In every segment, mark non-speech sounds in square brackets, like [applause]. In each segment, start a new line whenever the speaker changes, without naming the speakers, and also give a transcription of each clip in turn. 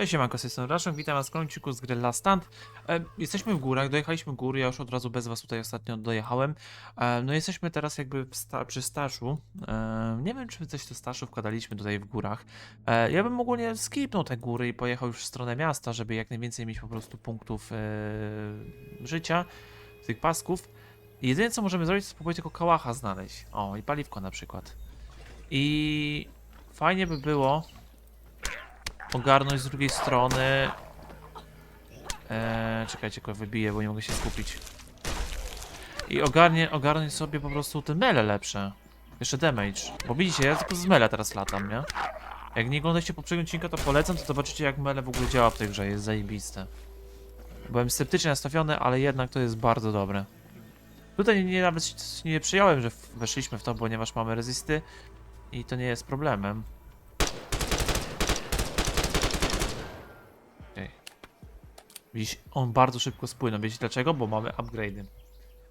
Cześć, siemanko, z strony Raszek, witam was w końcu z gry Last Stand. E, jesteśmy w górach, dojechaliśmy góry, ja już od razu bez was tutaj ostatnio dojechałem. E, no jesteśmy teraz jakby sta przy staszu. E, nie wiem, czy coś do staszu wkładaliśmy tutaj w górach. E, ja bym ogólnie skipnął te góry i pojechał już w stronę miasta, żeby jak najwięcej mieć po prostu punktów e, życia, tych pasków. Jedyne co możemy zrobić, to spróbować tylko kałacha znaleźć. O, i paliwko na przykład. I fajnie by było ogarnąć z drugiej strony. Eee, czekajcie, go wybiję, bo nie mogę się skupić. I ogarnie, ogarnąć sobie po prostu te mele lepsze. Jeszcze damage. Bo widzicie, ja tylko z mele teraz latam, nie? Jak nie oglądacie poprzedniego odcinka, to polecam, to zobaczycie jak mele w ogóle działa w tej grze, jest zajebiste. Byłem sceptycznie nastawiony, ale jednak to jest bardzo dobre. Tutaj nie, nawet nie przyjąłem, że weszliśmy w to, ponieważ mamy rezysty i to nie jest problemem. Widzisz, on bardzo szybko spłynął. Wiecie dlaczego? Bo mamy upgrade'y.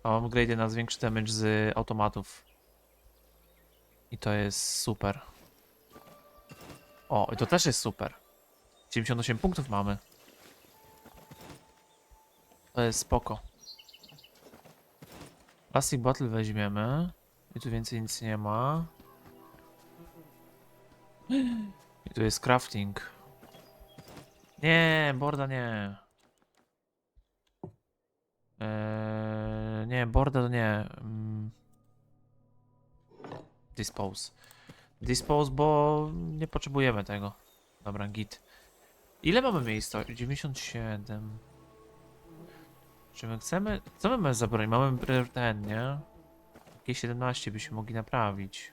A Mamy upgrade'y na zwiększy damage z automatów. I to jest super. O, i to też jest super. 98 punktów mamy. To jest spoko. Plastic bottle weźmiemy. I tu więcej nic nie ma. [gasps] I tu jest crafting. Nie, borda nie. Eee, nie, borda to nie. Mm. Dispose. Dispose, bo nie potrzebujemy tego. Dobra, git. Ile mamy miejsca? 97. Czy my chcemy... Co my mamy zabrać? Mamy ten, nie? Jakieś 17 byśmy mogli naprawić.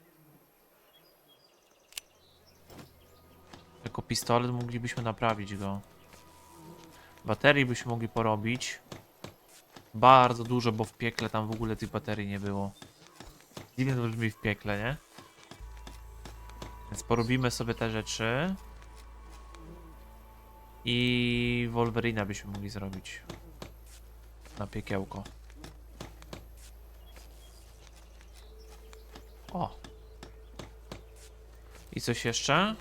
Jako pistolet moglibyśmy naprawić go. Baterii byśmy mogli porobić. Bardzo dużo, bo w piekle tam w ogóle tych baterii nie było. Dziwnie to brzmi w piekle, nie? Więc porobimy sobie te rzeczy. I Wolverina byśmy mogli zrobić. Na piekiełko. O. I coś jeszcze?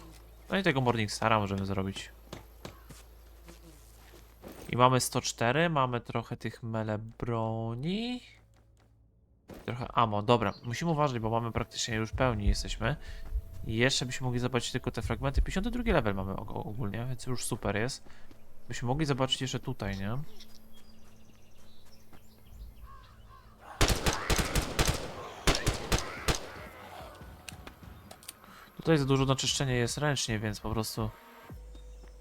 No i tego Morningstara możemy zrobić. I mamy 104, mamy trochę tych mele broni. Trochę ammo, dobra, musimy uważać, bo mamy praktycznie już pełni jesteśmy. I jeszcze byśmy mogli zobaczyć tylko te fragmenty. 52 level mamy og- ogólnie, więc już super jest. Byśmy mogli zobaczyć jeszcze tutaj, nie? Tutaj za dużo na czyszczenie jest ręcznie, więc po prostu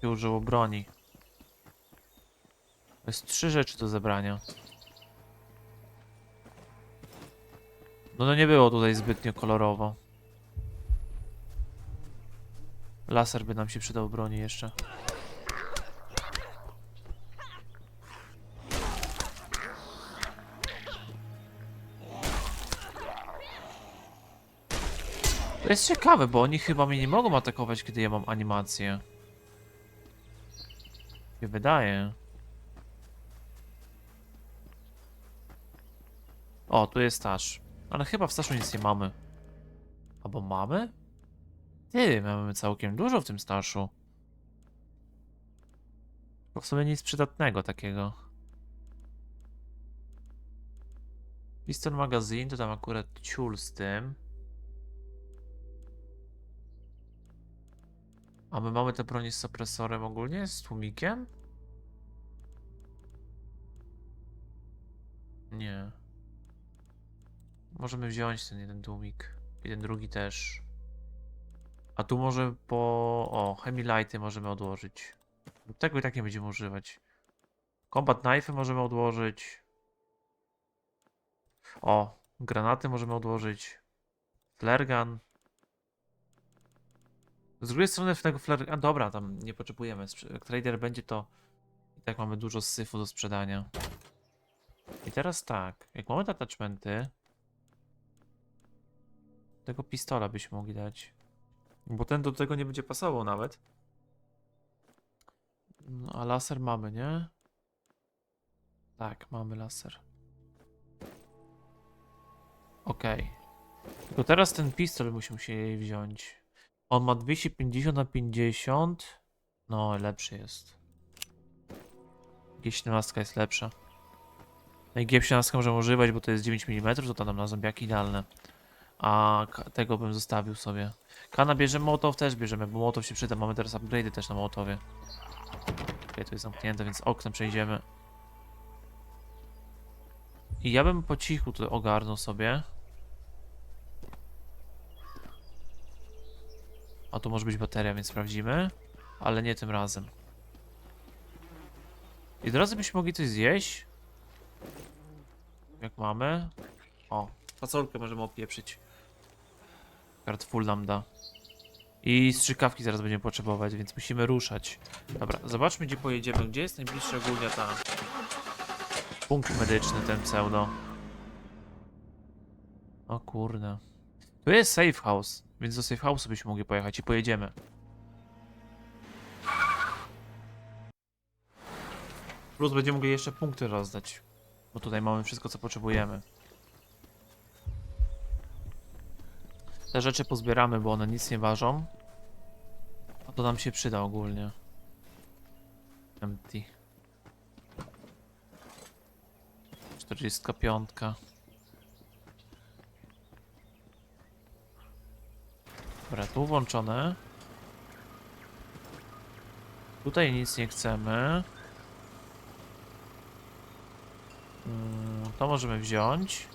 się użyło broni. To jest trzy rzeczy do zebrania. No, no nie było tutaj zbytnio kolorowo. Laser by nam się przydał broni jeszcze. To jest ciekawe, bo oni chyba mnie nie mogą atakować, kiedy ja mam animację. Nie wydaje. O, tu jest staż. Ale chyba w staszu nic nie mamy. Albo mamy? Ty, mamy całkiem dużo w tym staszu. To w sumie nic przydatnego takiego. Pistol magazyn, to tam akurat ciul z tym. A my mamy te broni z supresorem ogólnie? Z tłumikiem? Nie. Możemy wziąć ten jeden tłumik. I ten drugi też. A tu może po... O, Hemilighty możemy odłożyć. Tego i tak nie będziemy używać. Combat Knife możemy odłożyć. O, granaty możemy odłożyć. Flare gun. Z drugiej strony w tego flare... A dobra, tam nie potrzebujemy. Jak trader będzie to... I tak mamy dużo syfu do sprzedania. I teraz tak, jak mamy te attachmenty... Tego pistola byśmy mogli dać. Bo ten do tego nie będzie pasował nawet. No, a laser mamy, nie? Tak, mamy laser. Okej. Tylko teraz ten pistol musimy się jej wziąć. On ma 250 na 50. No, lepszy jest. G17 jest lepsza. No i G17 możemy używać, bo to jest 9 mm, to nam na zombiaki idealne. A tego bym zostawił sobie. Kana bierzemy, Mołotow też bierzemy, bo Mołotow się przyda. Mamy teraz upgrade'y też na Mołotowie. Okej, to jest zamknięte, więc oknem przejdziemy. I ja bym po cichu to ogarnął sobie. A tu może być bateria, więc sprawdzimy. Ale nie tym razem. I drodzy byśmy mogli coś zjeść. Jak mamy. O, fasolkę możemy opieprzyć. Kart full nam da. I strzykawki zaraz będziemy potrzebować, więc musimy ruszać. Dobra, zobaczmy gdzie pojedziemy. Gdzie jest najbliższa ogólnie ta... Punkt medyczny, ten pseudo. O kurde. Tu jest safe house, więc do safe house'u byśmy mogli pojechać i pojedziemy. Plus będziemy mogli jeszcze punkty rozdać. Bo tutaj mamy wszystko co potrzebujemy. Te rzeczy pozbieramy, bo one nic nie ważą. A to nam się przyda ogólnie. Empty. 45. Dobra, tu włączone. Tutaj nic nie chcemy. Mm, To możemy wziąć.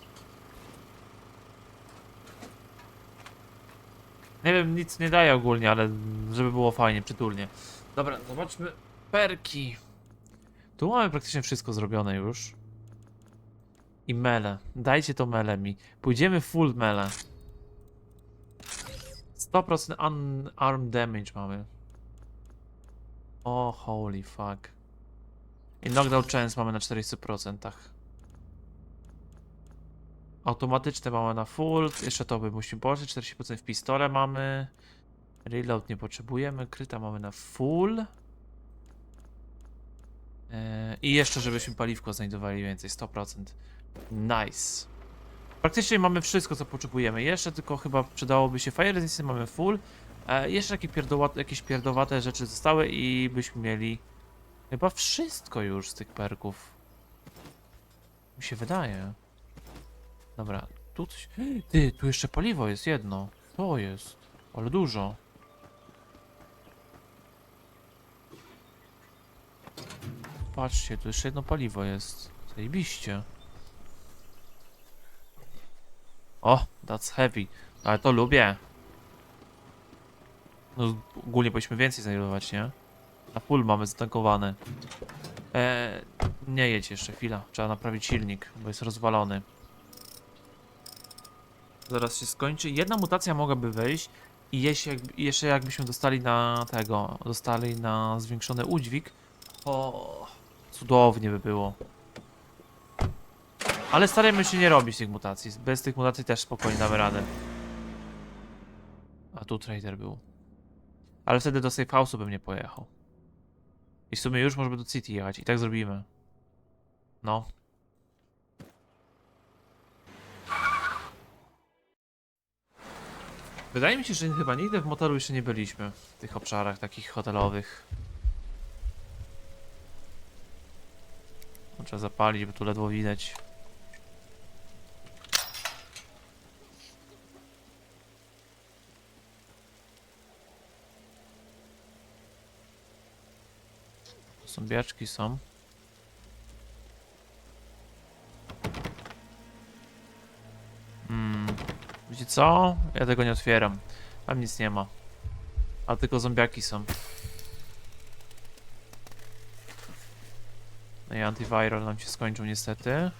Nie wiem, nic nie daje ogólnie, ale żeby było fajnie, przytulnie. Dobra, zobaczmy perki. Tu mamy praktycznie wszystko zrobione już. I mele. Dajcie to mele mi. Pójdziemy full mele. 100% unarmed damage mamy. O, holy fuck. I knockdown chance mamy na 40%. Automatyczne mamy na full. Jeszcze to by musimy położyć. 40% w pistole mamy. Reload nie potrzebujemy. Kryta mamy na full. Eee, I jeszcze, żebyśmy paliwko znajdowali więcej. 100%. Nice. Praktycznie mamy wszystko, co potrzebujemy. Jeszcze tylko chyba przydałoby się Fire Resistance, mamy full. E, jeszcze takie pierdoła, jakieś pierdowate rzeczy zostały i byśmy mieli chyba wszystko już z tych perków. Mi się wydaje. Dobra, tu coś... Ty, tu jeszcze paliwo jest jedno. To jest. Ale dużo. Patrzcie, tu jeszcze jedno paliwo jest. Zajebiście. O, that's heavy. Ale to lubię. No, ogólnie powinniśmy więcej znajdować, nie? Na full mamy zatankowane. Eee, nie jedź jeszcze, chwila. Trzeba naprawić silnik, bo jest rozwalony. Zaraz się skończy. Jedna mutacja mogłaby wejść i jeśli jak, jeszcze jakbyśmy dostali na tego, dostali na zwiększony udźwig, o, cudownie by było. Ale starajmy się nie robić tych mutacji. Bez tych mutacji też spokojnie damy radę. A tu trader był. Ale wtedy do safe house'u bym nie pojechał. I w sumie już możemy do City jechać. I tak zrobimy. No. Wydaje mi się, że chyba nigdy w motoru jeszcze nie byliśmy. W tych obszarach takich hotelowych. Trzeba zapalić, bo tu ledwo widać. Zombiaczki są. Hmm. Wiecie co? Ja tego nie otwieram. Tam nic nie ma. A tylko zombiaki są. No i antiviral nam się skończył niestety.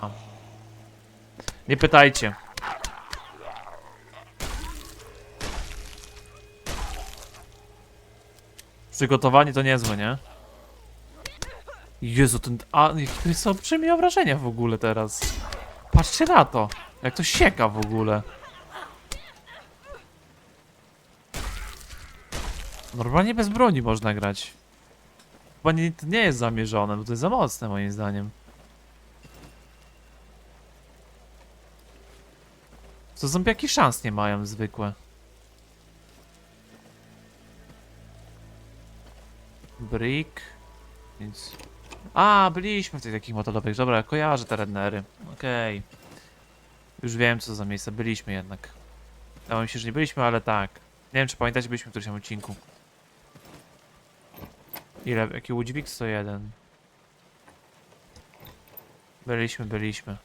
A. Nie pytajcie. Przygotowanie to niezłe, nie? Jezu, ten... A, jakie są olbrzymie obrażenia w ogóle teraz. Patrzcie na to. Jak to sieka w ogóle. Normalnie bez broni można grać. Chyba nie, to nie jest zamierzone, bo to jest za mocne moim zdaniem. To zombiaki szans nie mają zwykłe. Brick. Więc... A, byliśmy w tych takich motolowych. Dobra, kojarzę te rednery. Okej. Już wiem, co za miejsce. Byliśmy jednak. Wydawało mi się, że nie byliśmy, ale tak. Nie wiem, czy pamiętacie, byliśmy w którymś odcinku. Ile? Jaki udźwig? 101. Byliśmy, byliśmy.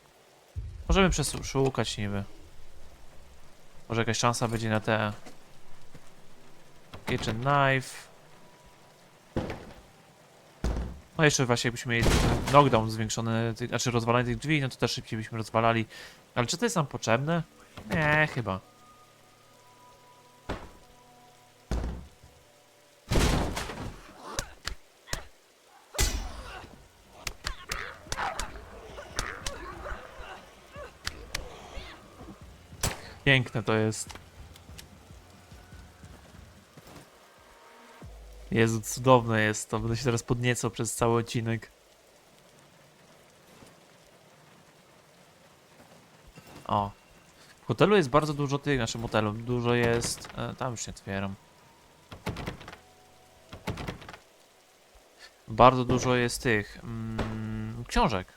Możemy przeszukać niby. Może jakaś szansa będzie na te... Kitchen knife. No jeszcze właśnie jakbyśmy mieli knockdown zwiększony, znaczy rozwalanie tych drzwi, no to też szybciej byśmy rozwalali. Ale czy to jest nam potrzebne? Nie, chyba. Piękne to jest. Jezu, cudowne jest to. Będę się teraz podniecał przez cały odcinek. O. W hotelu jest bardzo dużo tych, naszym hotelu. Dużo jest. E, tam już nie otwieram. Bardzo dużo jest tych. Mm, książek.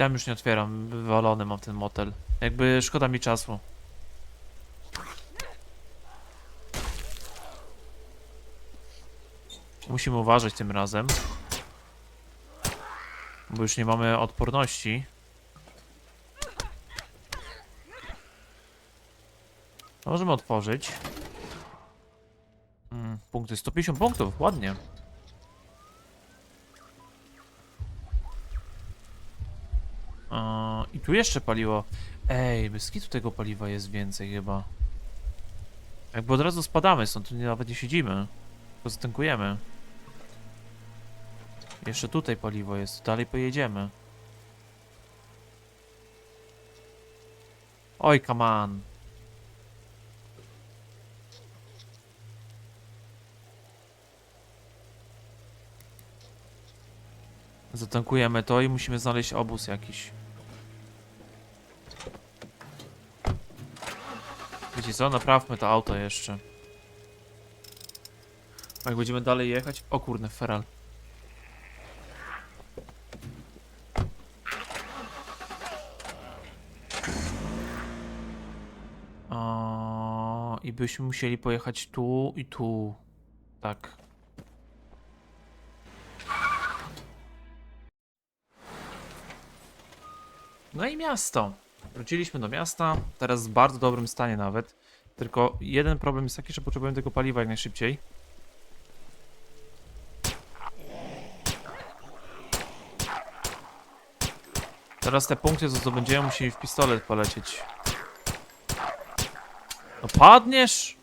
Tam już nie otwieram. Wywalony mam ten motel. Jakby szkoda mi czasu. Musimy uważać tym razem. Bo już nie mamy odporności. Możemy otworzyć. Mm, punkty 150 punktów, ładnie. I tu jeszcze paliwo. Ej, bez tego paliwa jest więcej chyba. Jakby od razu spadamy stąd, tu nawet nie siedzimy. Tylko zatynkujemy. Jeszcze tutaj paliwo jest, dalej pojedziemy. Oj, come on. Zatankujemy to i musimy znaleźć obóz jakiś. Wiecie co, naprawmy to auto jeszcze. Jak będziemy dalej jechać... O kurde, feral. O, I byśmy musieli pojechać tu i tu. Tak. No i miasto. Wróciliśmy do miasta, teraz w bardzo dobrym stanie nawet. Tylko jeden problem jest taki, że potrzebujemy tego paliwa jak najszybciej. Teraz te punkty, co będziemy musieli w pistolet polecieć. No padniesz?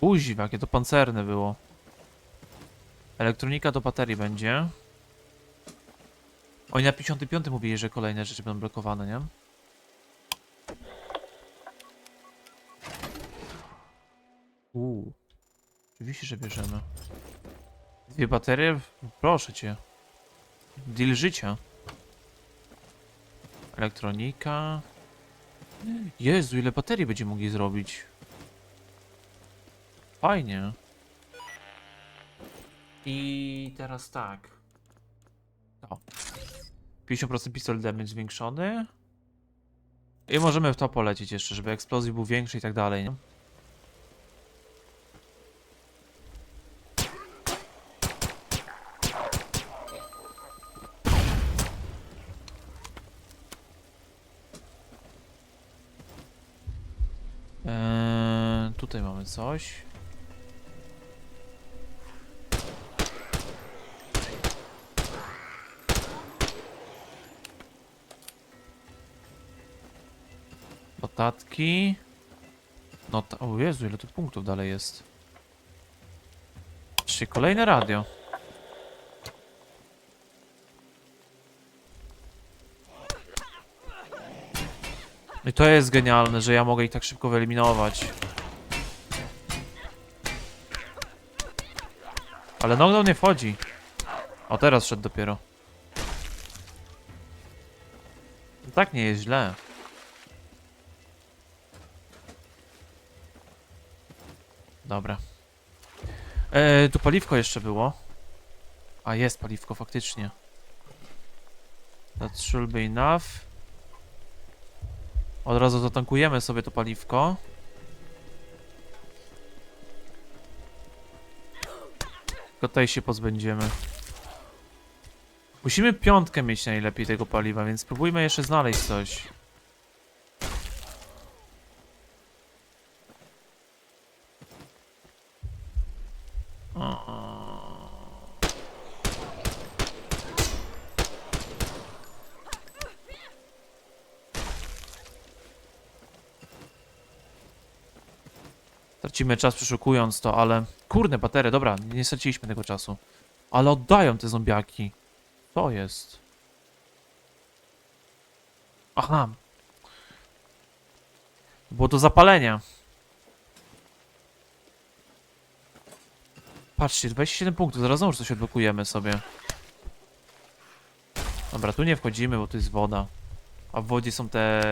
Kuźwa, jakie to pancerne było. Elektronika do baterii będzie. Oni na 55 mówili, że kolejne rzeczy będą blokowane, nie? Uuu. Oczywiście, że bierzemy. Dwie baterie? Proszę cię. Deal życia. Elektronika. Jezu, ile baterii będzie mogli zrobić. Fajnie. I teraz tak. To. 50% pistol damage zwiększony. I możemy w to polecieć jeszcze, żeby eksplozji był większy i tak dalej, nie? Eee, tutaj mamy coś. Notatki. Not o Jezu, ile tu punktów dalej jest. Patrzcie, kolejne radio. I to jest genialne, że ja mogę ich tak szybko wyeliminować. Ale knockdown nie wchodzi. O, teraz szedł dopiero. Tak nie jest źle. Dobra. E, tu paliwko jeszcze było. A jest paliwko faktycznie. That should be enough. Od razu zatankujemy sobie to paliwko. Tylko tutaj się pozbędziemy. Musimy piątkę mieć najlepiej tego paliwa, więc spróbujmy jeszcze znaleźć coś. Tracimy czas przeszukując to, ale... Kurde, baterie, dobra, nie straciliśmy tego czasu. Ale oddają te zombiaki. To jest. Aha. Było to zapalenie. Patrzcie, 27 punktów, zaraz znowu coś odblokujemy sobie. Dobra, tu nie wchodzimy, bo tu jest woda. A w wodzie są te...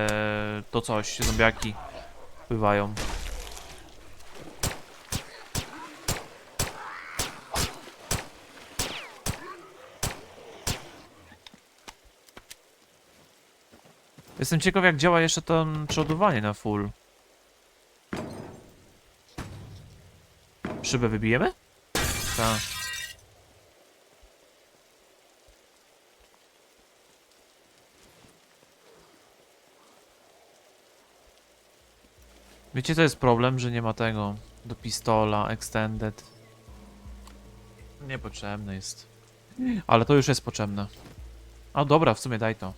to coś, zombiaki. Pływają. Jestem ciekaw jak działa jeszcze to przeładowanie na full. Szybę wybijemy? Tak. Wiecie, to jest problem, że nie ma tego do pistola, extended. Niepotrzebne jest. Ale to już jest potrzebne. A dobra, w sumie daj to.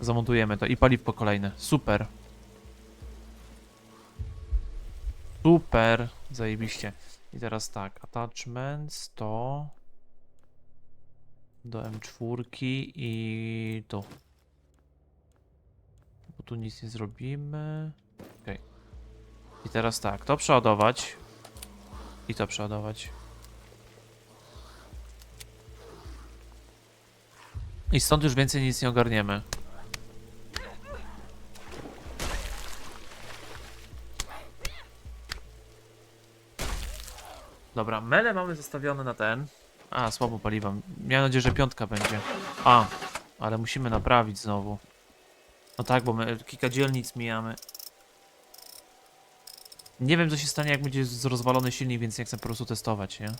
Zamontujemy to i paliwko kolejne. Super. Super. Zajebiście. I teraz tak, attachments to do M4 i tu. Bo tu nic nie zrobimy. Okej. I teraz tak, to przeładować i to przeładować. I stąd już więcej nic nie ogarniemy. Dobra, mele mamy zostawione na ten. A, słabo paliwa. Miałem nadzieję, że piątka będzie. A, ale musimy naprawić znowu. No tak, bo my kilka dzielnic mijamy. Nie wiem, co się stanie, jak będzie rozwalony silnik, więc nie chcę po prostu testować, nie?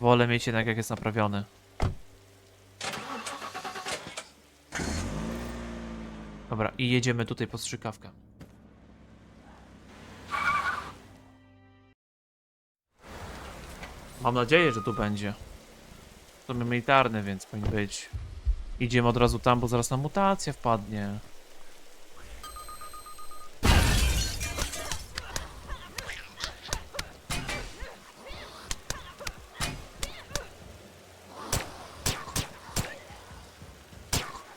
Wolę mieć jednak, jak jest naprawiony. Dobra, i jedziemy tutaj po strzykawkę. Mam nadzieję, że tu będzie. To militarny, więc powinien być. Idziemy od razu tam, bo zaraz nam mutacja wpadnie.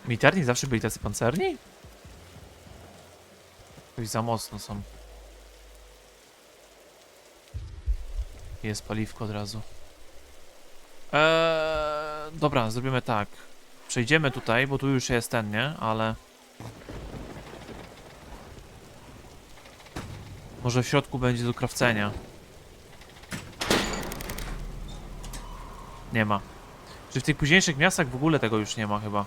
Militarni zawsze byli tacy pancerni? Jakoś za mocno są. Jest paliwko od razu. Eee, dobra, zrobimy tak. Przejdziemy tutaj, bo tu już jest ten, nie? Ale... Może w środku będzie do krawcenia. Nie ma. Czy w tych późniejszych miastach w ogóle tego już nie ma chyba?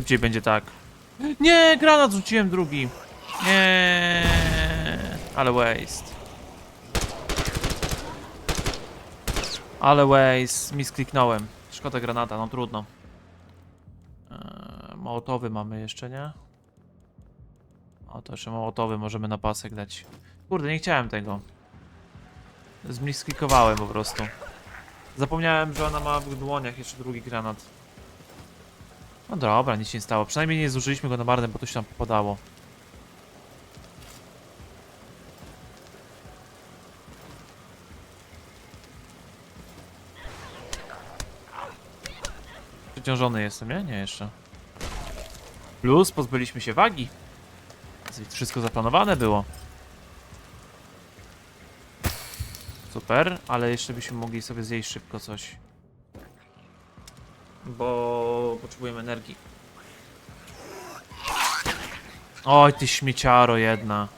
Szybciej będzie tak. Nie, granat rzuciłem drugi. Nie, ale waste. Ale waste, miskliknąłem. Szkoda granata, no trudno. Eee, mołotowy mamy jeszcze, nie? O, to jeszcze mołotowy możemy na pasek dać. Kurde, nie chciałem tego. Zmisklikowałem po prostu. Zapomniałem, że ona ma w dłoniach jeszcze drugi granat. No dobra, nic się nie stało. Przynajmniej nie zużyliśmy go na marne, bo to się tam podało. Przeciążony jestem, nie? Nie jeszcze. Plus pozbyliśmy się wagi. Wszystko zaplanowane było. Super, ale jeszcze byśmy mogli sobie zjeść szybko coś. Bo potrzebujemy energii. Oj, ty śmieciaro jedna.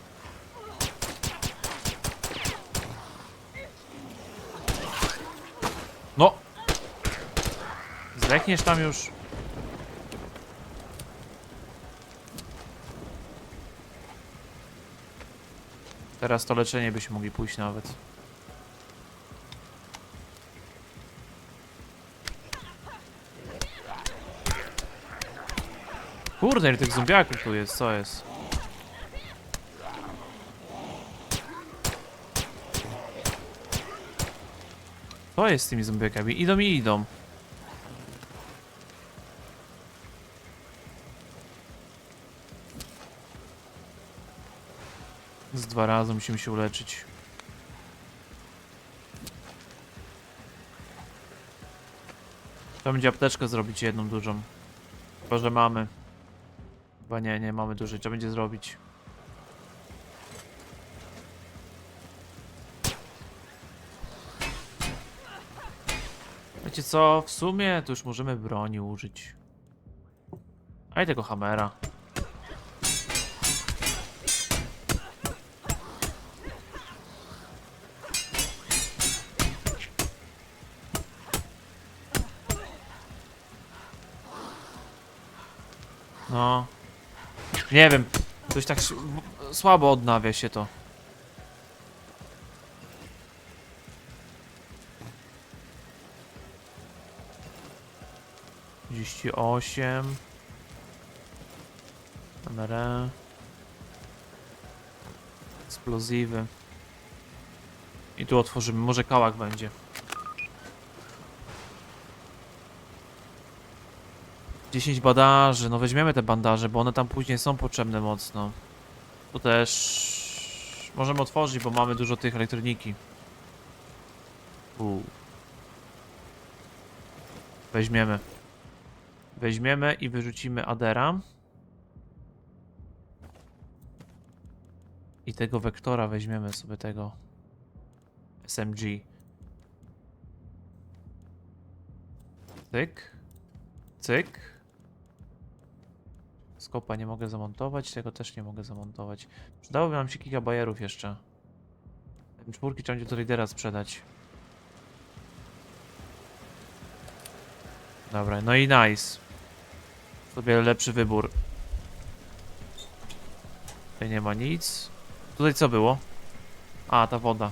No! Zdechniesz tam już. Teraz to leczenie byśmy mogli pójść nawet. Kurde, ile tych zombiaków tu jest, co jest? Co jest z tymi zombiakami? Idą i idą. Z dwa razy musimy się uleczyć. Trzeba będzie apteczkę zrobić jedną dużą. Chyba, że mamy. Chyba nie, nie mamy dużej. Trzeba będzie zrobić. Wiecie co? W sumie to już możemy broni użyć. A i tego hamera. No. Nie wiem. Coś tak słabo odnawia się to. Trzydzieści osiem. MRE. Eksplozywy. I tu otworzymy. Może kałak będzie. 10 bandaży, no weźmiemy te bandaże, bo one tam później są potrzebne mocno. Tu też możemy otworzyć, bo mamy dużo tych elektroniki. U. Weźmiemy. Weźmiemy i wyrzucimy Adera. I tego wektora weźmiemy sobie tego SMG. Cyk. Cyk. Skopa nie mogę zamontować, tego też nie mogę zamontować. Przydałoby nam się kilka bajerów jeszcze. Czwórki trzeba będzie do lidera sprzedać. Dobra, no i nice. Sobie lepszy wybór. Tutaj nie ma nic. Tutaj co było? A, ta woda.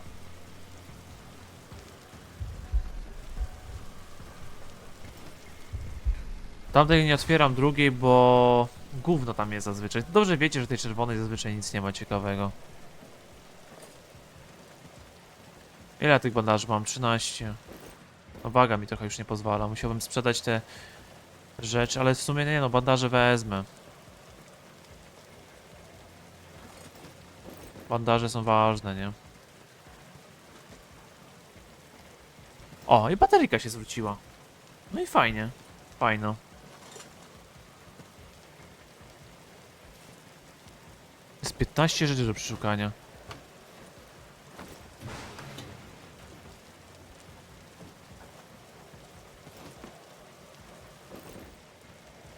Tamtej nie otwieram drugiej, bo gówno tam jest zazwyczaj. Dobrze wiecie, że tej czerwonej zazwyczaj nic nie ma ciekawego. Ile ja tych bandaży mam? 13. No mi trochę już nie pozwala. Musiałbym sprzedać te rzeczy, ale w sumie nie no, bandaże wezmę. Bandaże są ważne, nie? O, i bateryka się zwróciła. No i fajnie. Fajno. 15 rzeczy do przeszukania.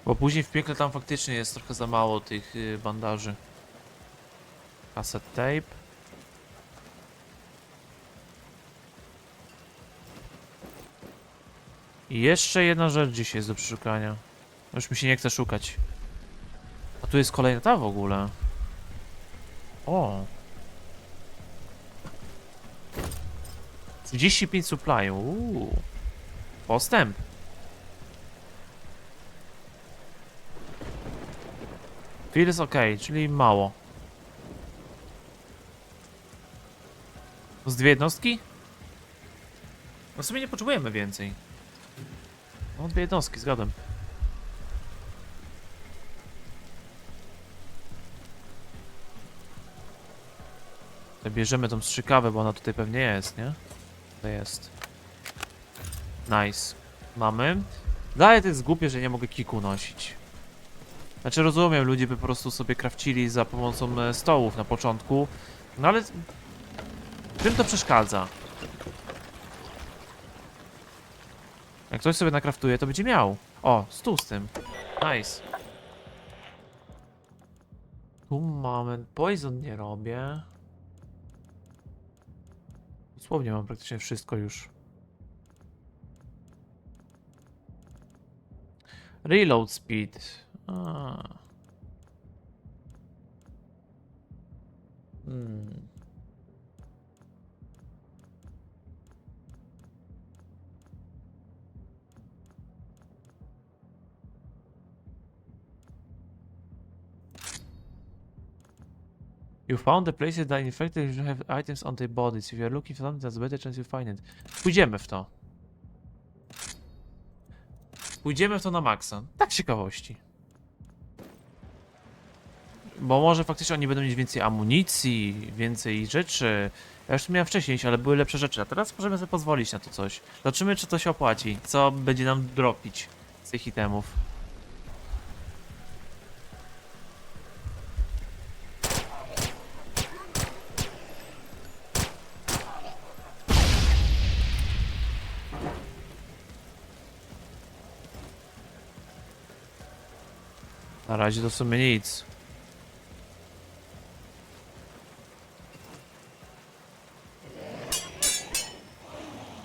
Bo później w piekle tam faktycznie jest trochę za mało tych y, bandaży. Cassette tape. I jeszcze jedna rzecz gdzieś jest do przeszukania. Już mi się nie chce szukać. A tu jest kolejna ta w ogóle. O. 35 supply. Uuu. Postęp. Fill jest ok, czyli mało. Z dwie jednostki? No w sumie nie potrzebujemy więcej. No dwie jednostki, zgadłem. Bierzemy tą strzykawę, bo ona tutaj pewnie jest, nie? To jest. Nice. Mamy. Dalej to jest głupie, że nie mogę kiku nosić. Znaczy rozumiem, ludzie by po prostu sobie krawcili za pomocą e, stołów na początku. No ale... Czym to przeszkadza? Jak ktoś sobie nakraftuje, to będzie miał. O, stół z tym. Nice. Tu mamy... Poison nie robię. Dosłownie mam praktycznie wszystko już. Reload speed. A. Hmm. You found the places that infected you have items on their bodies. If you are looking for something, a better chance you find it. Pójdziemy w to. Pójdziemy w to na maksa. Tak ciekawości. Bo może faktycznie oni będą mieć więcej amunicji, więcej rzeczy. Ja już to miałem wcześniej, ale były lepsze rzeczy. A teraz możemy sobie pozwolić na to coś. Zobaczymy, czy to się opłaci. Co będzie nam dropić z tych itemów. Razie to w sumie nic.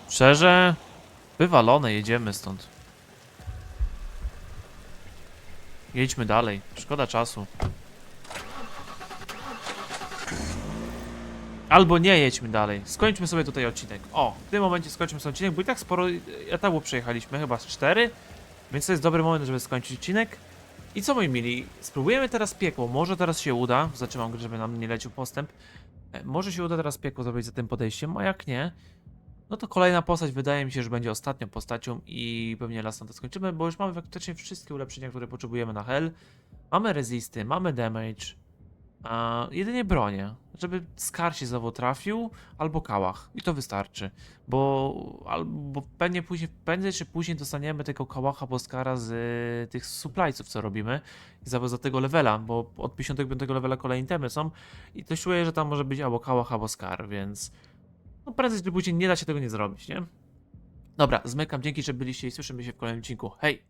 Szczerze? Wywalone, jedziemy stąd. Jedźmy dalej. Szkoda czasu. Albo nie jedźmy dalej. Skończmy sobie tutaj odcinek. O, w tym momencie skończmy sobie odcinek, bo i tak sporo etapów przejechaliśmy, chyba z 4. Więc to jest dobry moment, żeby skończyć odcinek. I co moi mili, spróbujemy teraz piekło, może teraz się uda, zaczynam żeby nam nie lecił postęp, E, może się uda teraz piekło zrobić za tym podejściem, a jak nie, no to kolejna postać wydaje mi się, że będzie ostatnią postacią i pewnie las na to skończymy, bo już mamy praktycznie wszystkie ulepszenia, które potrzebujemy na hell. Mamy resisty, mamy damage, a jedynie bronię, żeby Scar się znowu trafił, albo kałach i to wystarczy, bo albo pewnie później, prędzej czy później dostaniemy tego kałacha albo Skara z y, tych supplyców, co robimy i za, za tego levela, bo od 55 levela kolejne temy są i to czuję, że tam może być albo kałach, albo Scar, więc no prędzej czy później nie da się tego nie zrobić, nie? Dobra, zmykam, dzięki, że byliście i słyszymy się w kolejnym odcinku. Hej!